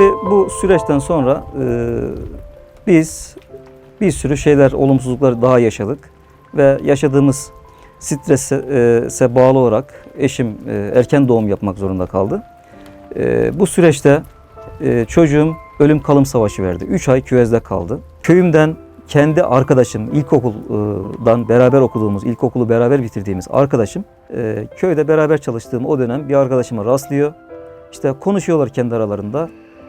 Tabii bu süreçten sonra e, biz bir sürü şeyler, olumsuzluklar daha yaşadık. Ve yaşadığımız strese e, se bağlı olarak eşim e, erken doğum yapmak zorunda kaldı. E, bu süreçte e, çocuğum ölüm kalım savaşı verdi. 3 ay küvezde kaldı. Köyümden kendi arkadaşım, ilkokuldan beraber okuduğumuz, ilkokulu beraber bitirdiğimiz arkadaşım, e, köyde beraber çalıştığım o dönem bir arkadaşıma rastlıyor. İşte konuşuyorlar kendi aralarında.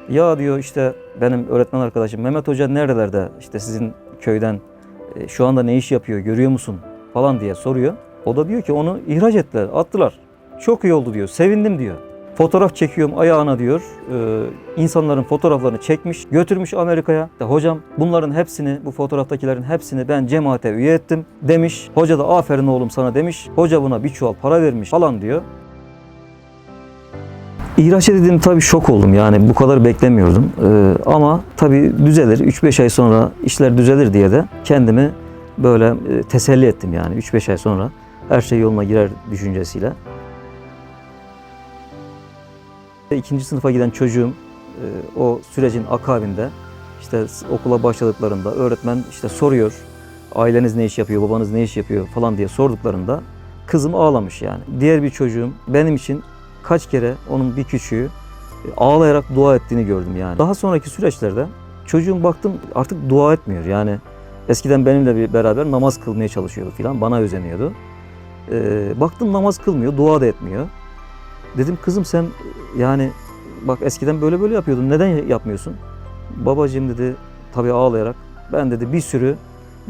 Ya diyor işte benim öğretmen arkadaşım Mehmet Hoca nerelerde işte sizin köyden e, şu anda ne iş yapıyor görüyor musun falan diye soruyor. O da diyor ki onu ihraç ettiler, attılar. Çok iyi oldu diyor, sevindim diyor. Fotoğraf çekiyorum ayağına diyor. Ee, insanların fotoğraflarını çekmiş, götürmüş Amerika'ya. De, hocam bunların hepsini, bu fotoğraftakilerin hepsini ben cemaate üye ettim demiş. Hoca da aferin oğlum sana demiş. Hoca buna bir çuval para vermiş falan diyor. İhraç edildim tabii şok oldum yani bu kadar beklemiyordum. Ee, ama tabii düzelir 3-5 ay sonra işler düzelir diye de kendimi böyle e, teselli ettim yani 3-5 ay sonra her şey yoluna girer düşüncesiyle. İkinci sınıfa giden çocuğum e, o sürecin akabinde işte okula başladıklarında öğretmen işte soruyor aileniz ne iş yapıyor, babanız ne iş yapıyor falan diye sorduklarında kızım ağlamış yani. Diğer bir çocuğum benim için kaç kere onun bir küçüğü e, ağlayarak dua ettiğini gördüm yani. Daha sonraki süreçlerde çocuğum baktım artık dua etmiyor yani. Eskiden benimle bir beraber namaz kılmaya çalışıyordu filan bana özeniyordu. Ee, baktım namaz kılmıyor, dua da etmiyor. Dedim kızım sen yani bak eskiden böyle böyle yapıyordun neden yapmıyorsun? Babacığım dedi tabii ağlayarak ben dedi bir sürü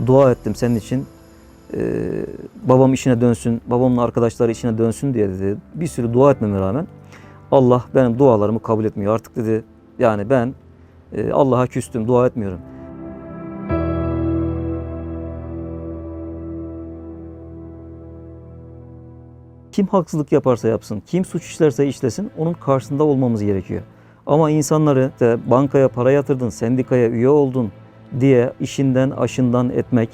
dua ettim senin için. Ee, babam işine dönsün, babamın arkadaşları işine dönsün diye dedi. Bir sürü dua etmeme rağmen Allah benim dualarımı kabul etmiyor. Artık dedi yani ben e, Allah'a küstüm, dua etmiyorum. Kim haksızlık yaparsa yapsın, kim suç işlerse işlesin onun karşısında olmamız gerekiyor. Ama insanları işte bankaya para yatırdın, sendikaya üye oldun diye işinden aşından etmek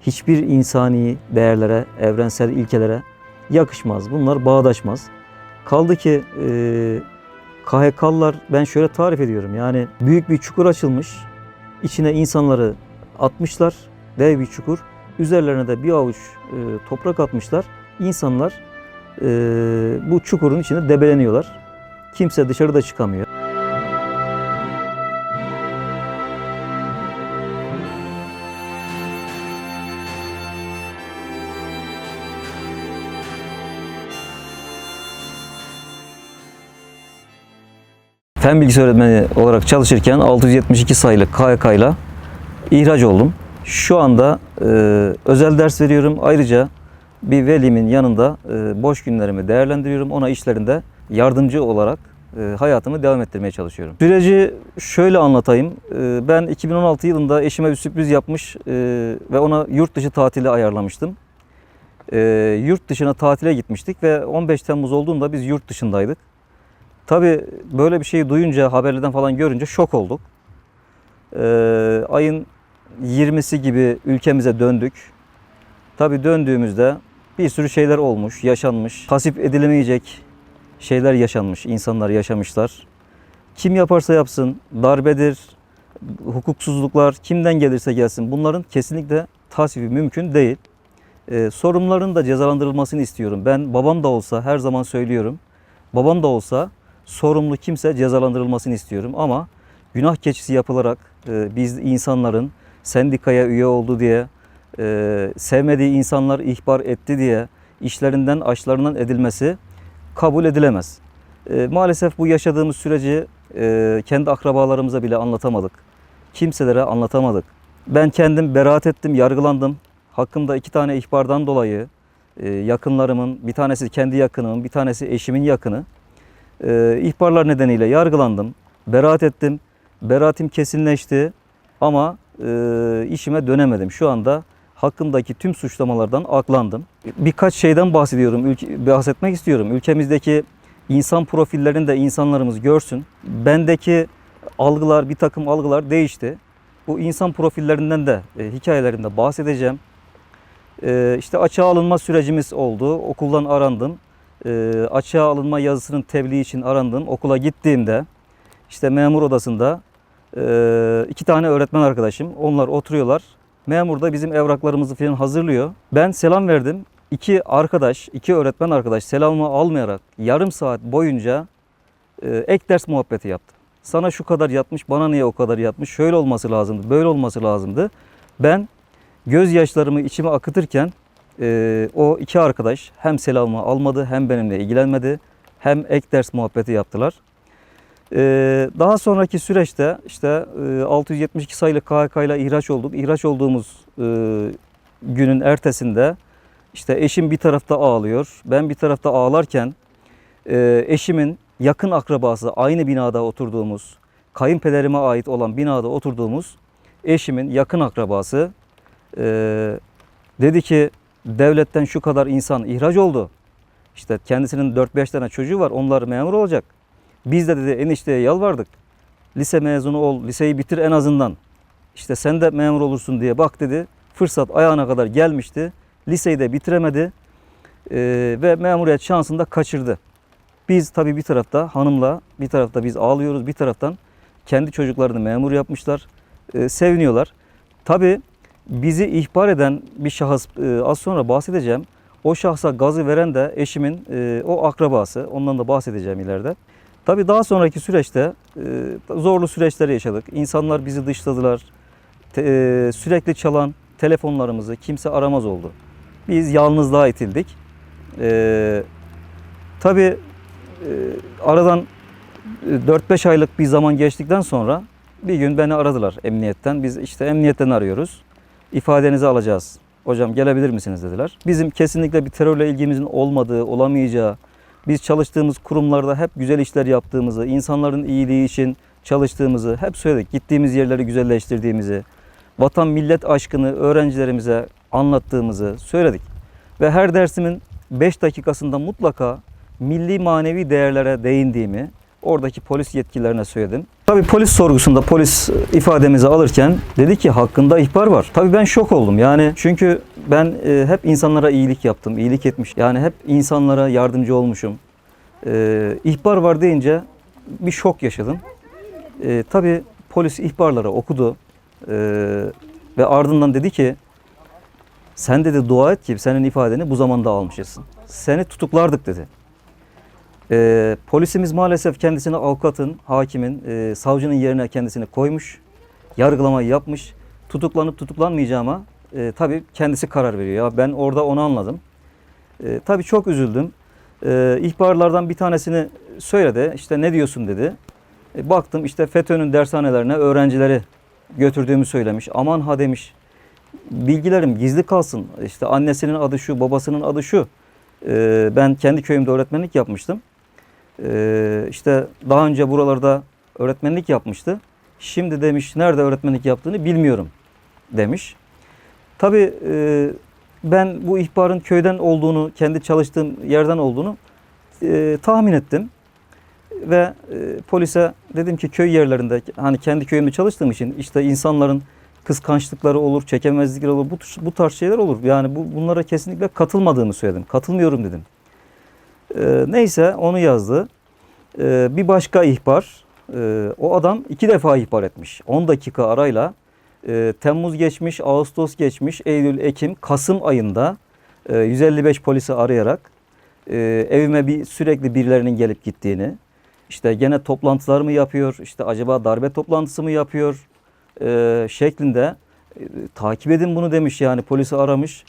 hiçbir insani değerlere, evrensel ilkelere yakışmaz. Bunlar bağdaşmaz. Kaldı ki e, KHK'lılar ben şöyle tarif ediyorum. Yani büyük bir çukur açılmış. içine insanları atmışlar. Dev bir çukur. Üzerlerine de bir avuç e, toprak atmışlar. İnsanlar e, bu çukurun içinde debeleniyorlar. Kimse dışarıda çıkamıyor. Fen bilgisi öğretmeni olarak çalışırken 672 sayılı KYK ile ihraç oldum. Şu anda e, özel ders veriyorum. Ayrıca bir velimin yanında e, boş günlerimi değerlendiriyorum. Ona işlerinde yardımcı olarak e, hayatımı devam ettirmeye çalışıyorum. Süreci şöyle anlatayım. E, ben 2016 yılında eşime bir sürpriz yapmış e, ve ona yurt dışı tatili ayarlamıştım. E, yurt dışına tatile gitmiştik ve 15 Temmuz olduğunda biz yurt dışındaydık. Tabii böyle bir şeyi duyunca, haberlerden falan görünce şok olduk. Ee, ayın 20'si gibi ülkemize döndük. Tabii döndüğümüzde bir sürü şeyler olmuş, yaşanmış. Tasvip edilemeyecek şeyler yaşanmış, insanlar yaşamışlar. Kim yaparsa yapsın, darbedir, hukuksuzluklar kimden gelirse gelsin bunların kesinlikle tasvipi mümkün değil. Ee, sorumluların da cezalandırılmasını istiyorum. Ben babam da olsa her zaman söylüyorum. Babam da olsa sorumlu kimse cezalandırılmasını istiyorum ama günah keçisi yapılarak e, biz insanların sendikaya üye oldu diye e, sevmediği insanlar ihbar etti diye işlerinden açlarından edilmesi kabul edilemez. E, maalesef bu yaşadığımız süreci e, kendi akrabalarımıza bile anlatamadık. Kimselere anlatamadık. Ben kendim beraat ettim, yargılandım. Hakkımda iki tane ihbardan dolayı e, yakınlarımın, bir tanesi kendi yakınımın, bir tanesi eşimin yakını e, ihbarlar nedeniyle yargılandım. Beraat ettim. Beraatim kesinleşti ama e, işime dönemedim. Şu anda hakkımdaki tüm suçlamalardan aklandım. Birkaç şeyden bahsediyorum, ülke, bahsetmek istiyorum. Ülkemizdeki insan profillerini de insanlarımız görsün. Bendeki algılar, bir takım algılar değişti. Bu insan profillerinden de e, hikayelerinde bahsedeceğim. E, işte açığa alınma sürecimiz oldu. Okuldan arandım e, açığa alınma yazısının tebliğ için arandım. Okula gittiğimde işte memur odasında e, iki tane öğretmen arkadaşım. Onlar oturuyorlar. Memur da bizim evraklarımızı falan hazırlıyor. Ben selam verdim. İki arkadaş, iki öğretmen arkadaş selamımı almayarak yarım saat boyunca e, ek ders muhabbeti yaptı. Sana şu kadar yatmış, bana niye o kadar yatmış? Şöyle olması lazımdı, böyle olması lazımdı. Ben gözyaşlarımı içime akıtırken e, o iki arkadaş hem selamımı almadı, hem benimle ilgilenmedi, hem ek ders muhabbeti yaptılar. Ee, daha sonraki süreçte işte e, 672 sayılı KHK ile ihraç olduk. İhraç olduğumuz e, günün ertesinde işte eşim bir tarafta ağlıyor. Ben bir tarafta ağlarken e, eşimin yakın akrabası aynı binada oturduğumuz, kayınpederime ait olan binada oturduğumuz eşimin yakın akrabası e, dedi ki devletten şu kadar insan ihraç oldu. İşte kendisinin 4-5 tane çocuğu var onlar memur olacak. Biz de dedi enişteye yalvardık. Lise mezunu ol, liseyi bitir en azından. İşte sen de memur olursun diye bak dedi. Fırsat ayağına kadar gelmişti. Liseyi de bitiremedi Ee, ve memuriyet şansını da kaçırdı. Biz tabii bir tarafta hanımla, bir tarafta biz ağlıyoruz, bir taraftan kendi çocuklarını memur yapmışlar, Ee, seviniyorlar. Tabii bizi ihbar eden bir şahıs e, az sonra bahsedeceğim. O şahsa gazı veren de eşimin e, o akrabası. Ondan da bahsedeceğim ileride. Tabii daha sonraki süreçte e, zorlu süreçleri yaşadık. İnsanlar bizi dışladılar. Te- e, sürekli çalan telefonlarımızı kimse aramaz oldu. Biz yalnızlığa itildik. E, tabii e, aradan e, 4-5 aylık bir zaman geçtikten sonra bir gün beni aradılar emniyetten. Biz işte emniyetten arıyoruz. İfadenizi alacağız. Hocam gelebilir misiniz dediler. Bizim kesinlikle bir terörle ilgimizin olmadığı, olamayacağı, biz çalıştığımız kurumlarda hep güzel işler yaptığımızı, insanların iyiliği için çalıştığımızı hep söyledik. Gittiğimiz yerleri güzelleştirdiğimizi, vatan millet aşkını öğrencilerimize anlattığımızı söyledik. Ve her dersimin 5 dakikasında mutlaka milli manevi değerlere değindiğimi oradaki polis yetkililerine söyledim. Tabii polis sorgusunda polis ifademizi alırken dedi ki hakkında ihbar var. Tabii ben şok oldum. Yani çünkü ben e, hep insanlara iyilik yaptım, iyilik etmiş. Yani hep insanlara yardımcı olmuşum. E, ihbar var deyince bir şok yaşadım. E, tabii polis ihbarları okudu E, ve ardından dedi ki sen dedi dua et ki senin ifadeni bu zamanda almışız. Seni tutuklardık dedi. Ee, polisimiz maalesef kendisini avukatın, hakimin, e, savcının yerine kendisini koymuş. Yargılamayı yapmış. Tutuklanıp tutuklanmayacağıma e, tabii kendisi karar veriyor. Ya ben orada onu anladım. E, tabii çok üzüldüm. E, ihbarlardan bir tanesini söyledi. İşte ne diyorsun dedi. E, baktım işte FETÖ'nün dershanelerine öğrencileri götürdüğümü söylemiş. Aman ha demiş. Bilgilerim gizli kalsın. İşte annesinin adı şu, babasının adı şu. E, ben kendi köyümde öğretmenlik yapmıştım. Ee, işte daha önce buralarda öğretmenlik yapmıştı. Şimdi demiş nerede öğretmenlik yaptığını bilmiyorum demiş. Tabii e, ben bu ihbarın köyden olduğunu, kendi çalıştığım yerden olduğunu e, tahmin ettim. Ve e, polise dedim ki köy yerlerinde hani kendi köyümde çalıştığım için işte insanların kıskançlıkları olur, çekemezlikleri olur, bu, bu tarz şeyler olur. Yani bu, bunlara kesinlikle katılmadığımı söyledim. Katılmıyorum dedim. Ee, neyse onu yazdı. Ee, bir başka ihbar. Ee, o adam iki defa ihbar etmiş. 10 dakika arayla. Ee, Temmuz geçmiş, Ağustos geçmiş, Eylül, Ekim, Kasım ayında e, 155 polisi arayarak e, evime bir sürekli birilerinin gelip gittiğini, işte gene toplantılar mı yapıyor, işte acaba darbe toplantısı mı yapıyor e, şeklinde e, takip edin bunu demiş yani polisi aramış.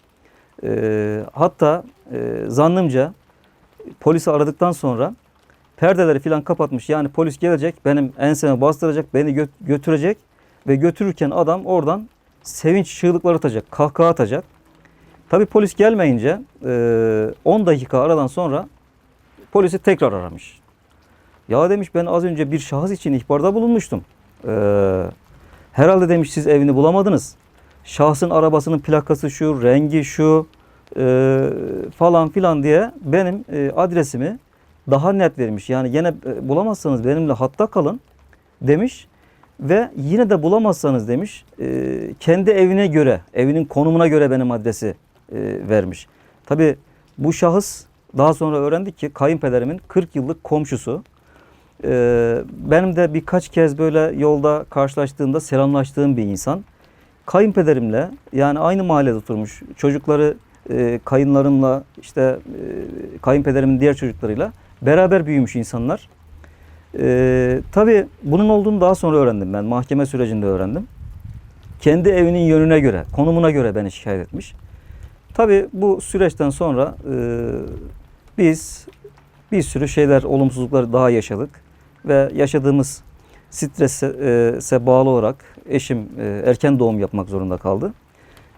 E, hatta e, zannımca polisi aradıktan sonra perdeleri filan kapatmış. Yani polis gelecek, benim enseme bastıracak, beni gö- götürecek ve götürürken adam oradan sevinç çığlıkları atacak, kahkaha atacak. Tabi polis gelmeyince e, 10 dakika aradan sonra polisi tekrar aramış. Ya demiş ben az önce bir şahıs için ihbarda bulunmuştum. E, herhalde demiş siz evini bulamadınız. Şahsın arabasının plakası şu, rengi şu, e, falan filan diye benim e, adresimi daha net vermiş. Yani yine e, bulamazsanız benimle hatta kalın demiş ve yine de bulamazsanız demiş e, kendi evine göre, evinin konumuna göre benim adresi e, vermiş. Tabi bu şahıs daha sonra öğrendik ki kayınpederimin 40 yıllık komşusu. Ee, benim de birkaç kez böyle yolda karşılaştığımda selamlaştığım bir insan. Kayınpederimle yani aynı mahallede oturmuş çocukları e, kayınlarımla işte e, kayınpederimin diğer çocuklarıyla beraber büyümüş insanlar. Ee, tabii bunun olduğunu daha sonra öğrendim ben. Mahkeme sürecinde öğrendim. Kendi evinin yönüne göre, konumuna göre beni şikayet etmiş. Tabii bu süreçten sonra e, biz bir sürü şeyler, olumsuzlukları daha yaşadık. Ve yaşadığımız strese e, se bağlı olarak eşim e, erken doğum yapmak zorunda kaldı.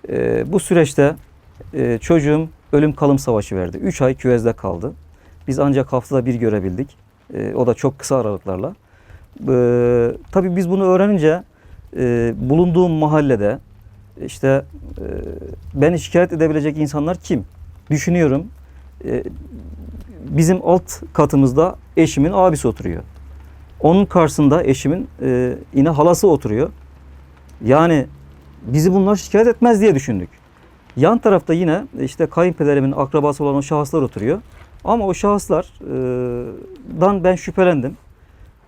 E, bu süreçte e, çocuğum ölüm kalım savaşı verdi. 3 ay küvezde kaldı. Biz ancak haftada bir görebildik. E, o da çok kısa aralıklarla. E, tabii biz bunu öğrenince e, bulunduğum mahallede işte e, beni şikayet edebilecek insanlar kim? Düşünüyorum. E, bizim alt katımızda eşimin abisi oturuyor. Onun karşısında eşimin e, yine halası oturuyor. Yani bizi bunlar şikayet etmez diye düşündük. Yan tarafta yine işte kayınpederimin akrabası olan o şahıslar oturuyor. Ama o şahıslardan ben şüphelendim.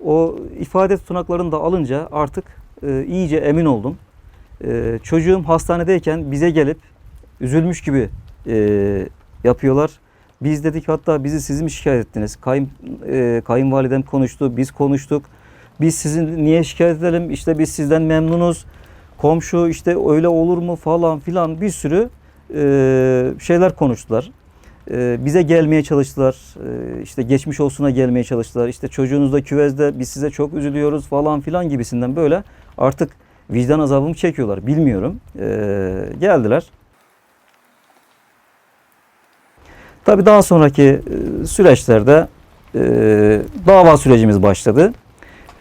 O ifade tutanaklarını da alınca artık e, iyice emin oldum. E, çocuğum hastanedeyken bize gelip üzülmüş gibi e, yapıyorlar. Biz dedik hatta bizi siz mi şikayet ettiniz? Kayın, e, kayınvalidem konuştu, biz konuştuk. Biz sizin niye şikayet edelim? İşte biz sizden memnunuz. Komşu işte öyle olur mu falan filan bir sürü e, şeyler konuştular. E, bize gelmeye çalıştılar. E, işte geçmiş olsuna gelmeye çalıştılar. İşte çocuğunuz da küvezde biz size çok üzülüyoruz falan filan gibisinden böyle artık vicdan azabımı çekiyorlar. Bilmiyorum. E, geldiler. Tabii daha sonraki e, süreçlerde e, dava sürecimiz başladı.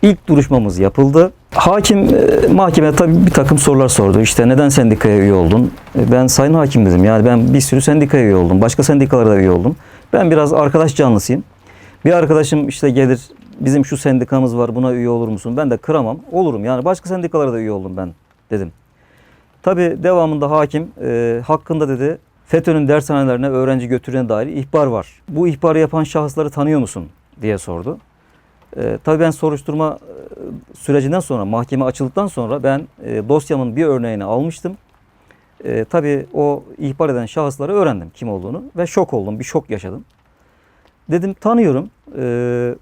İlk duruşmamız yapıldı. Hakim e, mahkeme tabii bir takım sorular sordu. İşte neden sendikaya üye oldun? E, Ben sayın hakim dedim. Yani ben bir sürü sendikaya üye oldum. Başka sendikalara da üye oldum. Ben biraz arkadaş canlısıyım. Bir arkadaşım işte gelir bizim şu sendikamız var buna üye olur musun? Ben de kıramam. Olurum. Yani başka sendikalara da üye oldum ben dedim. Tabii devamında hakim e, hakkında dedi FETÖ'nün dershanelerine öğrenci götürene dair ihbar var. Bu ihbarı yapan şahısları tanıyor musun diye sordu. E, tabii ben soruşturma e, sürecinden sonra mahkeme açıldıktan sonra ben e, dosyamın bir örneğini almıştım. E, tabii o ihbar eden şahısları öğrendim kim olduğunu ve şok oldum. Bir şok yaşadım. Dedim tanıyorum. E,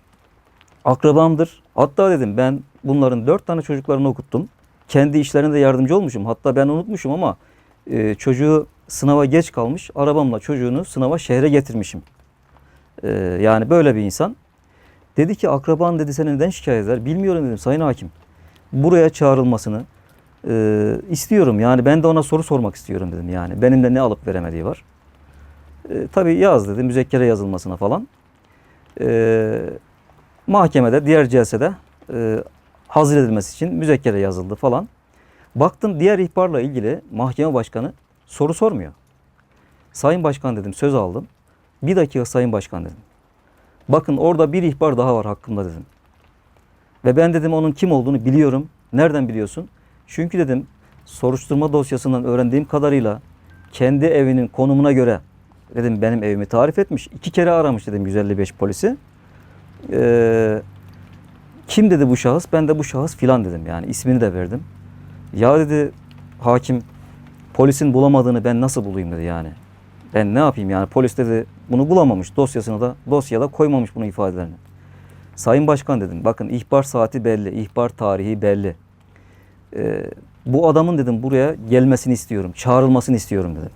akrabamdır. Hatta dedim ben bunların dört tane çocuklarını okuttum. Kendi işlerine de yardımcı olmuşum. Hatta ben unutmuşum ama e, çocuğu sınava geç kalmış. Arabamla çocuğunu sınava şehre getirmişim. E, yani böyle bir insan. Dedi ki akraban dedi seni neden şikayet eder? Bilmiyorum dedim sayın hakim. Buraya çağrılmasını e, istiyorum. Yani ben de ona soru sormak istiyorum dedim yani. Benimle ne alıp veremediği var. E, tabii yaz dedi müzekkere yazılmasına falan. E, mahkemede diğer celsede e, hazır edilmesi için müzekkere yazıldı falan. Baktım diğer ihbarla ilgili mahkeme başkanı soru sormuyor. Sayın Başkan dedim söz aldım. Bir dakika Sayın Başkan dedim. Bakın orada bir ihbar daha var hakkımda dedim. Ve ben dedim onun kim olduğunu biliyorum. Nereden biliyorsun? Çünkü dedim soruşturma dosyasından öğrendiğim kadarıyla kendi evinin konumuna göre dedim benim evimi tarif etmiş. İki kere aramış dedim 155 polisi. Ee, kim dedi bu şahıs? Ben de bu şahıs filan dedim yani ismini de verdim. Ya dedi hakim polisin bulamadığını ben nasıl bulayım dedi yani. Ben ne yapayım yani polis dedi bunu bulamamış dosyasını da dosyada koymamış bunun ifadelerini. Sayın Başkan dedim bakın ihbar saati belli, ihbar tarihi belli. Ee, bu adamın dedim buraya gelmesini istiyorum, çağrılmasını istiyorum dedim.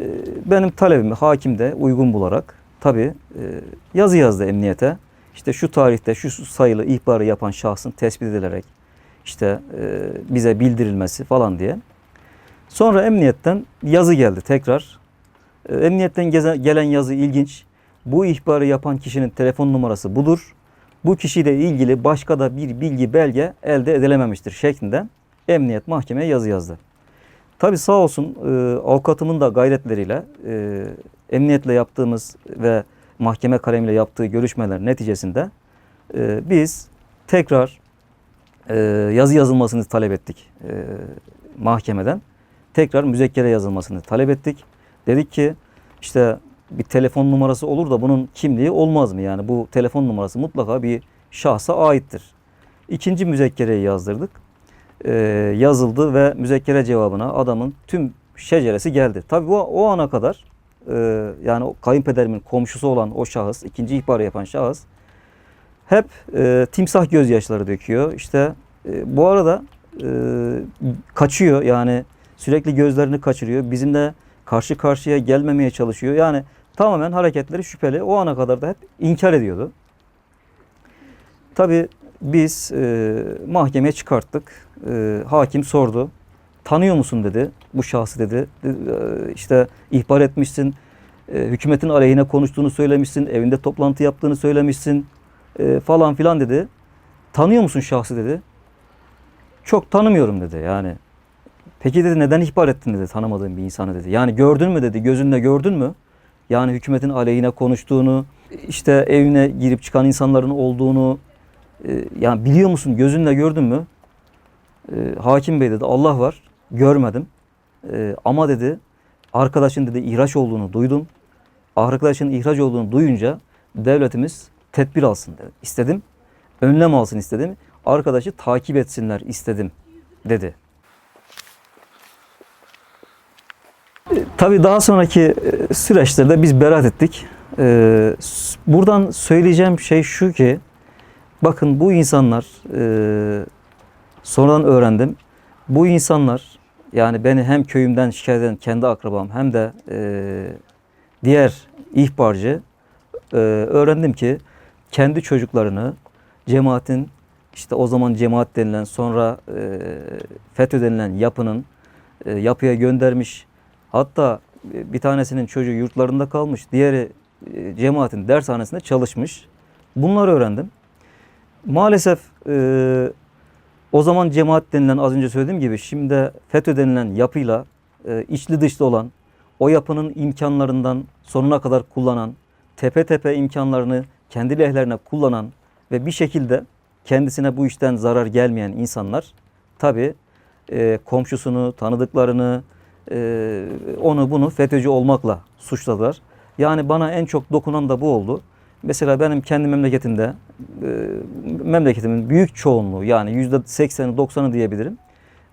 Ee, benim talebimi hakim de uygun bularak tabi yazı yazdı emniyete. İşte şu tarihte şu sayılı ihbarı yapan şahsın tespit edilerek işte e, bize bildirilmesi falan diye. Sonra emniyetten yazı geldi tekrar. Emniyetten gelen yazı ilginç. Bu ihbarı yapan kişinin telefon numarası budur. Bu kişiyle ilgili başka da bir bilgi belge elde edilememiştir şeklinde emniyet mahkemeye yazı yazdı. Tabi sağ olsun e, avukatımın da gayretleriyle e, emniyetle yaptığımız ve mahkeme kalemiyle yaptığı görüşmeler neticesinde e, biz tekrar e, yazı yazılmasını talep ettik e, mahkemeden. Tekrar müzekkere yazılmasını talep ettik. Dedik ki işte bir telefon numarası olur da bunun kimliği olmaz mı? Yani bu telefon numarası mutlaka bir şahsa aittir. İkinci müzekkereyi yazdırdık. Ee, yazıldı ve müzekkere cevabına adamın tüm şeceresi geldi. Tabii bu, o ana kadar e, yani kayınpederimin komşusu olan o şahıs, ikinci ihbarı yapan şahıs hep e, timsah gözyaşları döküyor. İşte e, bu arada e, kaçıyor yani sürekli gözlerini kaçırıyor. Bizimle karşı karşıya gelmemeye çalışıyor. Yani tamamen hareketleri şüpheli. O ana kadar da hep inkar ediyordu. Tabii biz e, mahkemeye çıkarttık. E, hakim sordu. Tanıyor musun dedi. Bu şahsı dedi. E, işte ihbar etmişsin. E, hükümetin aleyhine konuştuğunu söylemişsin. Evinde toplantı yaptığını söylemişsin. E, falan filan dedi. Tanıyor musun şahsı dedi. Çok tanımıyorum dedi yani. Peki dedi neden ihbar ettin dedi tanımadığın bir insanı dedi. Yani gördün mü dedi gözünle gördün mü? Yani hükümetin aleyhine konuştuğunu, işte evine girip çıkan insanların olduğunu e, yani biliyor musun gözünle gördün mü? E, hakim bey dedi Allah var görmedim. E, ama dedi arkadaşın dedi ihraç olduğunu duydum. Arkadaşın ihraç olduğunu duyunca devletimiz tedbir alsın dedi. İstedim. Önlem alsın istedim. Arkadaşı takip etsinler istedim dedi. E, Tabii daha sonraki e, süreçlerde biz beraat ettik. E, Buradan söyleyeceğim şey şu ki, bakın bu insanlar, e, sonradan öğrendim, bu insanlar yani beni hem köyümden şikayet eden kendi akrabam hem de diğer ihbarcı öğrendim ki kendi çocuklarını cemaatin işte o zaman cemaat denilen sonra FETÖ denilen yapının yapıya göndermiş. Hatta e, bir tanesinin çocuğu yurtlarında kalmış, diğeri e, cemaatin dershanesinde çalışmış. Bunları öğrendim. Maalesef e, o zaman cemaat denilen az önce söylediğim gibi şimdi FETÖ denilen yapıyla e, içli dışlı olan o yapının imkanlarından sonuna kadar kullanan, tepe tepe imkanlarını kendi lehlerine kullanan ve bir şekilde kendisine bu işten zarar gelmeyen insanlar tabi komşusunu, tanıdıklarını, e, onu bunu FETÖ'cü olmakla suçladılar. Yani bana en çok dokunan da bu oldu. Mesela benim kendi memleketimde, e, memleketimin büyük çoğunluğu yani yüzde sekseni doksanı diyebilirim.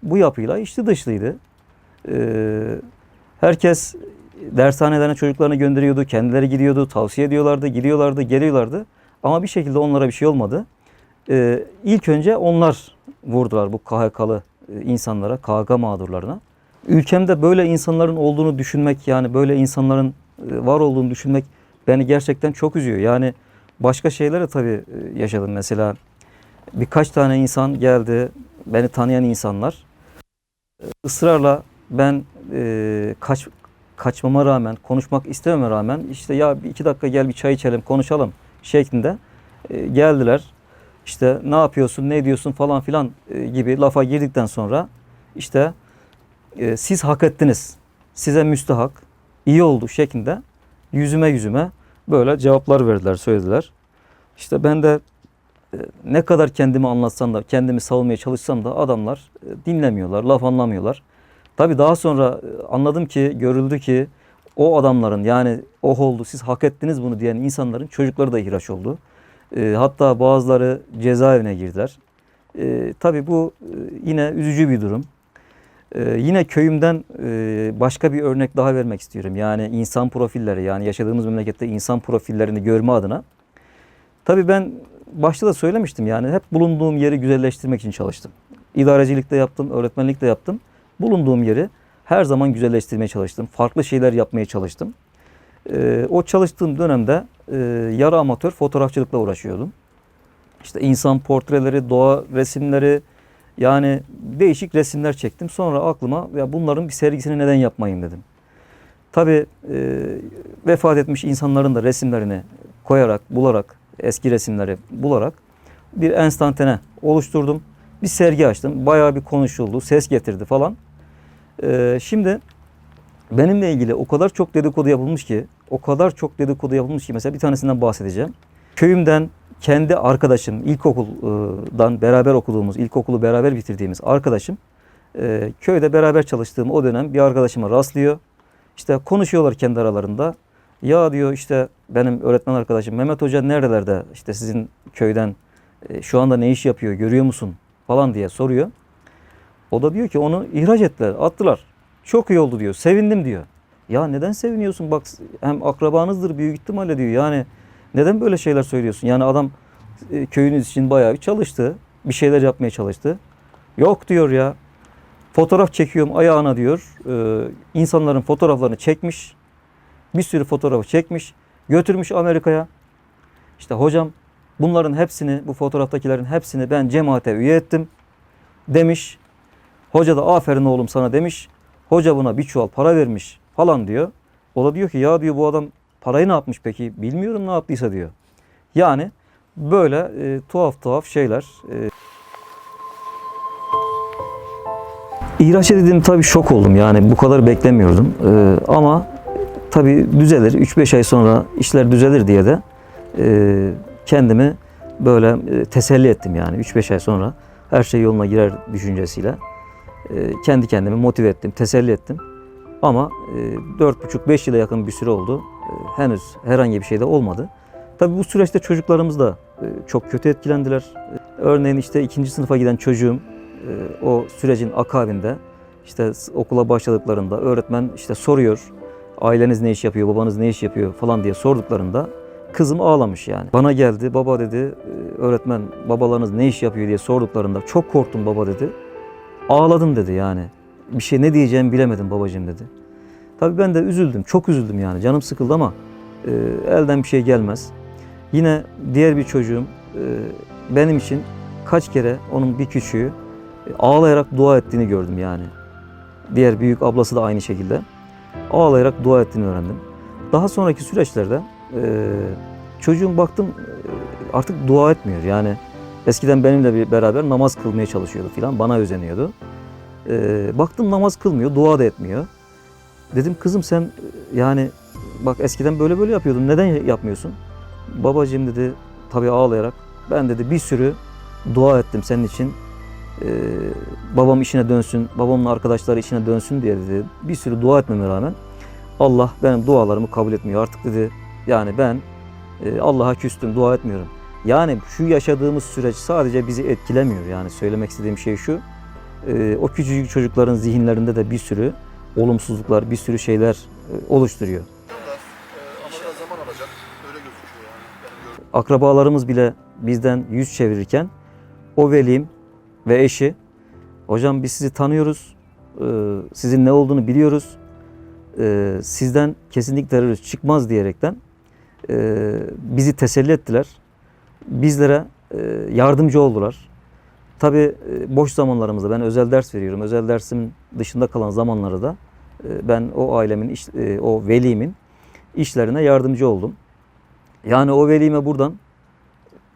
Bu yapıyla içli dışlıydı. E, herkes dershanelerine çocuklarını gönderiyordu, kendileri gidiyordu, tavsiye ediyorlardı, gidiyorlardı, geliyorlardı. Ama bir şekilde onlara bir şey olmadı. E, ilk önce onlar vurdular bu KHK'lı e, insanlara, KHK mağdurlarına. Ülkemde böyle insanların olduğunu düşünmek yani böyle insanların e, var olduğunu düşünmek beni gerçekten çok üzüyor. Yani başka şeylere tabii e, yaşadım. Mesela birkaç tane insan geldi, beni tanıyan insanlar e, ısrarla ben e, kaç kaçmama rağmen, konuşmak istememe rağmen işte ya iki dakika gel bir çay içelim, konuşalım şeklinde e, geldiler. İşte ne yapıyorsun, ne ediyorsun falan filan e, gibi lafa girdikten sonra işte e, siz hak ettiniz, size müstahak, iyi oldu şeklinde yüzüme yüzüme böyle cevaplar verdiler, söylediler. İşte ben de e, ne kadar kendimi anlatsam da, kendimi savunmaya çalışsam da adamlar e, dinlemiyorlar, laf anlamıyorlar. Tabii daha sonra e, anladım ki, görüldü ki o adamların yani oh oldu siz hak ettiniz bunu diyen insanların çocukları da ihraç oldu. E, hatta bazıları cezaevine girdiler. E, tabii bu e, yine üzücü bir durum. Ee, yine köyümden e, başka bir örnek daha vermek istiyorum. Yani insan profilleri yani yaşadığımız memlekette insan profillerini görme adına. Tabii ben başta da söylemiştim yani hep bulunduğum yeri güzelleştirmek için çalıştım. İdarecilik de yaptım, öğretmenlik de yaptım. Bulunduğum yeri her zaman güzelleştirmeye çalıştım. Farklı şeyler yapmaya çalıştım. Ee, o çalıştığım dönemde e, yarı amatör fotoğrafçılıkla uğraşıyordum. İşte insan portreleri, doğa resimleri, yani değişik resimler çektim. Sonra aklıma ya bunların bir sergisini neden yapmayayım dedim. Tabii e, vefat etmiş insanların da resimlerini koyarak, bularak, eski resimleri bularak bir enstantane oluşturdum. Bir sergi açtım. Bayağı bir konuşuldu, ses getirdi falan. E, şimdi benimle ilgili o kadar çok dedikodu yapılmış ki, o kadar çok dedikodu yapılmış ki mesela bir tanesinden bahsedeceğim. Köyümden kendi arkadaşım, ilkokuldan beraber okuduğumuz, ilkokulu beraber bitirdiğimiz arkadaşım, e, köyde beraber çalıştığım o dönem bir arkadaşıma rastlıyor. İşte konuşuyorlar kendi aralarında. Ya diyor işte benim öğretmen arkadaşım Mehmet Hoca nerelerde işte sizin köyden E, şu anda ne iş yapıyor görüyor musun falan diye soruyor. O da diyor ki onu ihraç ettiler, attılar. Çok iyi oldu diyor. Sevindim diyor. Ya neden seviniyorsun? Bak hem akrabanızdır büyük ihtimalle diyor. Yani neden böyle şeyler söylüyorsun? Yani adam e, köyünüz için bayağı bir çalıştı. Bir şeyler yapmaya çalıştı. Yok diyor ya. Fotoğraf çekiyorum ayağına diyor. Ee, insanların fotoğraflarını çekmiş. Bir sürü fotoğrafı çekmiş. Götürmüş Amerika'ya. İşte hocam bunların hepsini, bu fotoğraftakilerin hepsini ben cemaate üye ettim. Demiş. Hoca da aferin oğlum sana demiş. Hoca buna bir çuval para vermiş falan diyor. O da diyor ki ya diyor bu adam parayı ne yapmış peki? Bilmiyorum ne yaptıysa diyor. Yani böyle e, tuhaf tuhaf şeyler. E, İhraç edildim tabii şok oldum yani bu kadar beklemiyordum. E, ama tabii düzelir 3-5 ay sonra işler düzelir diye de e, kendimi böyle e, teselli ettim yani 3-5 ay sonra her şey yoluna girer düşüncesiyle e, kendi kendimi motive ettim, teselli ettim. Ama e, 4,5-5 yıla yakın bir süre oldu. E, henüz herhangi bir şey de olmadı. Tabii bu süreçte çocuklarımız da e, çok kötü etkilendiler. E, Örneğin işte ikinci sınıfa giden çocuğum e, o sürecin akabinde işte okula başladıklarında öğretmen işte soruyor aileniz ne iş yapıyor, babanız ne iş yapıyor falan diye sorduklarında kızım ağlamış yani. Bana geldi baba dedi e, öğretmen babalarınız ne iş yapıyor diye sorduklarında çok korktum baba dedi. Ağladım dedi yani. Bir şey ne diyeceğimi bilemedim babacığım dedi. Tabii ben de üzüldüm, çok üzüldüm yani. Canım sıkıldı ama e, elden bir şey gelmez. Yine diğer bir çocuğum e, benim için kaç kere onun bir küçüğü e, ağlayarak dua ettiğini gördüm yani. Diğer büyük ablası da aynı şekilde ağlayarak dua ettiğini öğrendim. Daha sonraki süreçlerde e, çocuğum baktım e, artık dua etmiyor. Yani eskiden benimle beraber namaz kılmaya çalışıyordu filan bana özeniyordu. E, baktım namaz kılmıyor, dua da etmiyor. Dedim kızım sen e, yani bak eskiden böyle böyle yapıyordun neden yapmıyorsun? Babacığım dedi tabii ağlayarak ben dedi bir sürü dua ettim senin için. Ee, babam işine dönsün, babamın arkadaşları işine dönsün diye dedi. Bir sürü dua etmeme rağmen Allah benim dualarımı kabul etmiyor. Artık dedi yani ben e, Allah'a küstüm, dua etmiyorum. Yani şu yaşadığımız süreç sadece bizi etkilemiyor. Yani söylemek istediğim şey şu. e, o küçücük çocukların zihinlerinde de bir sürü olumsuzluklar, bir sürü şeyler e, oluşturuyor. Akrabalarımız bile bizden yüz çevirirken o velim ve eşi hocam biz sizi tanıyoruz, e, sizin ne olduğunu biliyoruz, e, sizden kesinlikle terörist çıkmaz diyerekten bizi teselli ettiler. Bizlere yardımcı oldular. Tabii e, boş zamanlarımızda ben özel ders veriyorum. Özel dersimin dışında kalan zamanları da e, ben o ailemin, e, o velimin işlerine yardımcı oldum. Yani o velime buradan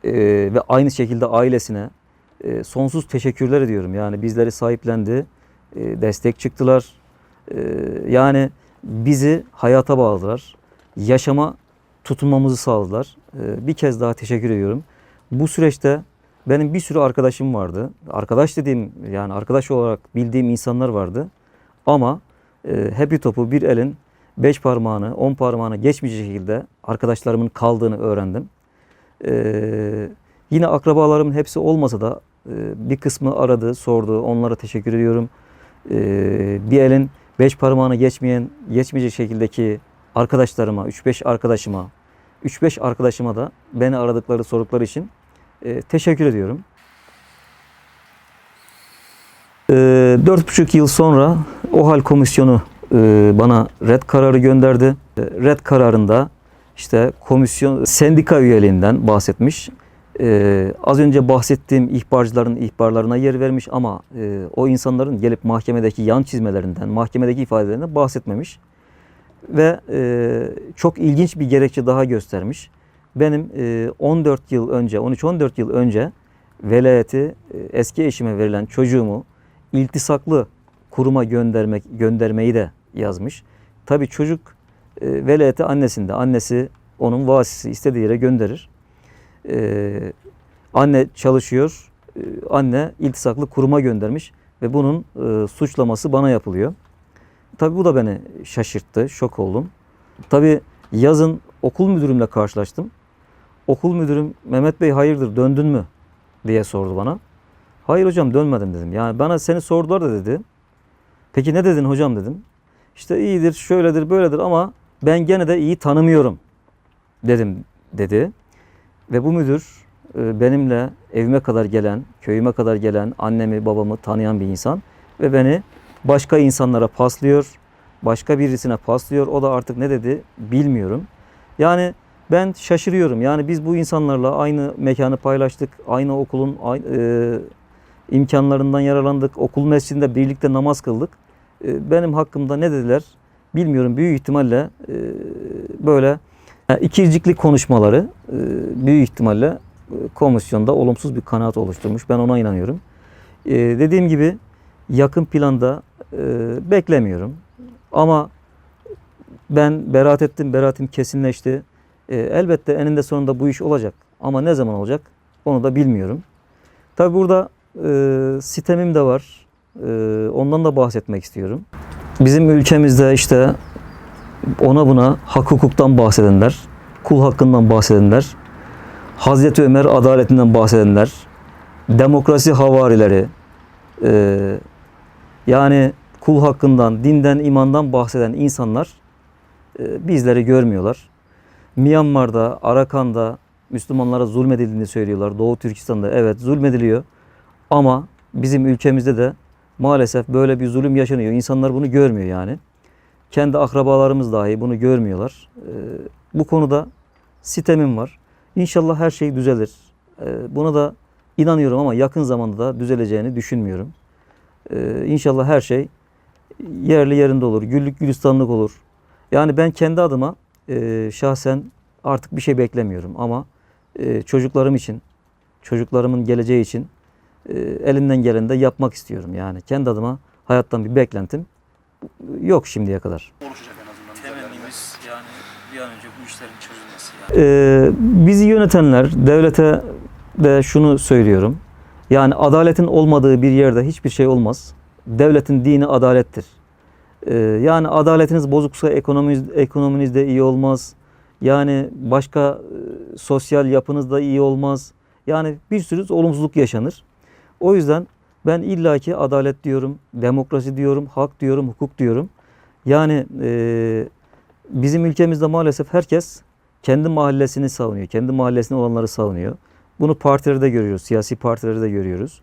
ve aynı şekilde ailesine sonsuz teşekkürler ediyorum. Yani bizleri sahiplendi, destek çıktılar. Yani bizi hayata bağladılar. Yaşama tutunmamızı sağladılar. Bir kez daha teşekkür ediyorum. Bu süreçte benim bir sürü arkadaşım vardı. Arkadaş dediğim yani arkadaş olarak bildiğim insanlar vardı. Ama e, Happy Top'u bir elin beş parmağını, on parmağını geçmeyecek şekilde arkadaşlarımın kaldığını öğrendim. Ee, yine akrabalarımın hepsi olmasa da e, bir kısmı aradı, sordu. Onlara teşekkür ediyorum. Ee, bir elin beş parmağını geçmeyen, geçmeyecek şekildeki arkadaşlarıma, 3-5 arkadaşıma, 3-5 arkadaşıma da beni aradıkları, sordukları için e, teşekkür ediyorum. Ee, Dört buçuk yıl sonra OHAL komisyonu e, bana red kararı gönderdi. E, Red kararında işte komisyon sendika üyeliğinden bahsetmiş. Ee, az önce bahsettiğim ihbarcıların ihbarlarına yer vermiş ama e, o insanların gelip mahkemedeki yan çizmelerinden, mahkemedeki ifadelerinden bahsetmemiş. Ve e, çok ilginç bir gerekçe daha göstermiş. Benim e, 14 yıl önce, 13-14 yıl önce velayeti e, eski eşime verilen çocuğumu iltisaklı kuruma göndermek göndermeyi de yazmış. Tabii çocuk e, velayeti annesinde. Annesi onun vasisi istediği yere gönderir. E, anne çalışıyor. E, anne iltisaklı kuruma göndermiş ve bunun e, suçlaması bana yapılıyor. Tabii bu da beni şaşırttı, şok oldum. Tabii yazın okul müdürümle karşılaştım. Okul müdürüm Mehmet Bey hayırdır döndün mü diye sordu bana. Hayır hocam dönmedim dedim. Yani bana seni sordular da dedi. Peki ne dedin hocam dedim. İşte iyidir, şöyledir, böyledir ama ben gene de iyi tanımıyorum dedim dedi. Ve bu müdür e, benimle evime kadar gelen, köyüme kadar gelen annemi, babamı tanıyan bir insan ve beni başka insanlara paslıyor, başka birisine paslıyor. O da artık ne dedi bilmiyorum. Yani ben şaşırıyorum. Yani biz bu insanlarla aynı mekanı paylaştık, aynı okulun aynı, e, imkanlarından yararlandık, okul mescidinde birlikte namaz kıldık. E, benim hakkımda ne dediler bilmiyorum. Büyük ihtimalle e, böyle yani ikircikli konuşmaları e, büyük ihtimalle e, komisyonda olumsuz bir kanaat oluşturmuş. Ben ona inanıyorum. E, dediğim gibi yakın planda e, beklemiyorum. Ama ben beraat ettim, beraatim kesinleşti. E, elbette eninde sonunda bu iş olacak. Ama ne zaman olacak onu da bilmiyorum. Tabi burada e, sitemim de var. E, ondan da bahsetmek istiyorum. Bizim ülkemizde işte ona buna hak hukuktan bahsedenler, kul hakkından bahsedenler, Hazreti Ömer adaletinden bahsedenler, demokrasi havarileri, e, yani kul hakkından, dinden, imandan bahseden insanlar e, bizleri görmüyorlar. Myanmar'da, Arakan'da Müslümanlara zulmedildiğini söylüyorlar. Doğu Türkistan'da evet zulmediliyor. Ama bizim ülkemizde de maalesef böyle bir zulüm yaşanıyor. İnsanlar bunu görmüyor yani. Kendi akrabalarımız dahi bunu görmüyorlar. Ee, bu konuda sitemim var. İnşallah her şey düzelir. Ee, buna da inanıyorum ama yakın zamanda da düzeleceğini düşünmüyorum. Ee, inşallah her şey yerli yerinde olur, güllük gülistanlık olur. Yani ben kendi adıma e, şahsen artık bir şey beklemiyorum ama e, çocuklarım için, çocuklarımın geleceği için e, elimden geleni de yapmak istiyorum. Yani kendi adıma hayattan bir beklentim yok şimdiye kadar. Oluşacak en azından. Temennimiz yani bir an önce bu işlerin çözülmesi. Yani. Ee, bizi yönetenler devlete de şunu söylüyorum. Yani adaletin olmadığı bir yerde hiçbir şey olmaz. Devletin dini adalettir. Ee, yani adaletiniz bozuksa ekonominiz, ekonominiz de iyi olmaz. Yani başka e, sosyal yapınız da iyi olmaz. Yani bir sürü olumsuzluk yaşanır. O yüzden ben illaki adalet diyorum, demokrasi diyorum, hak diyorum, hukuk diyorum. Yani e, bizim ülkemizde maalesef herkes kendi mahallesini savunuyor. Kendi mahallesinde olanları savunuyor. Bunu partilerde görüyoruz. Siyasi partilerde de görüyoruz.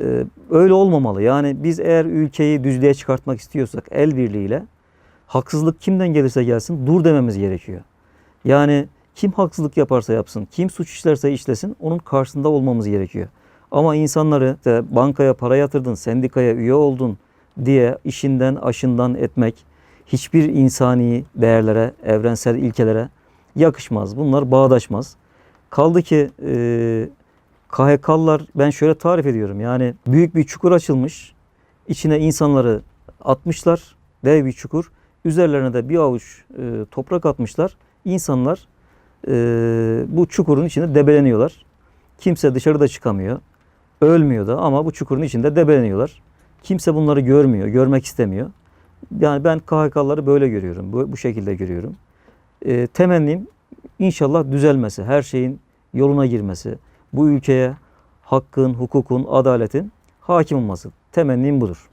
Ee, öyle olmamalı. Yani biz eğer ülkeyi düzlüğe çıkartmak istiyorsak el birliğiyle haksızlık kimden gelirse gelsin dur dememiz gerekiyor. Yani kim haksızlık yaparsa yapsın, kim suç işlerse işlesin onun karşısında olmamız gerekiyor. Ama insanları işte bankaya para yatırdın, sendikaya üye oldun diye işinden aşından etmek hiçbir insani değerlere, evrensel ilkelere yakışmaz. Bunlar bağdaşmaz. Kaldı ki e, KHK'lılar ben şöyle tarif ediyorum. Yani büyük bir çukur açılmış. içine insanları atmışlar. Dev bir çukur. Üzerlerine de bir avuç e, toprak atmışlar. İnsanlar e, bu çukurun içinde debeleniyorlar. Kimse dışarıda çıkamıyor. Ölmüyor da ama bu çukurun içinde debeleniyorlar. Kimse bunları görmüyor, görmek istemiyor. Yani ben KHK'ları böyle görüyorum. Bu, bu şekilde görüyorum. E, temennim inşallah düzelmesi, her şeyin yoluna girmesi, bu ülkeye hakkın, hukukun, adaletin hakim olması. Temennim budur.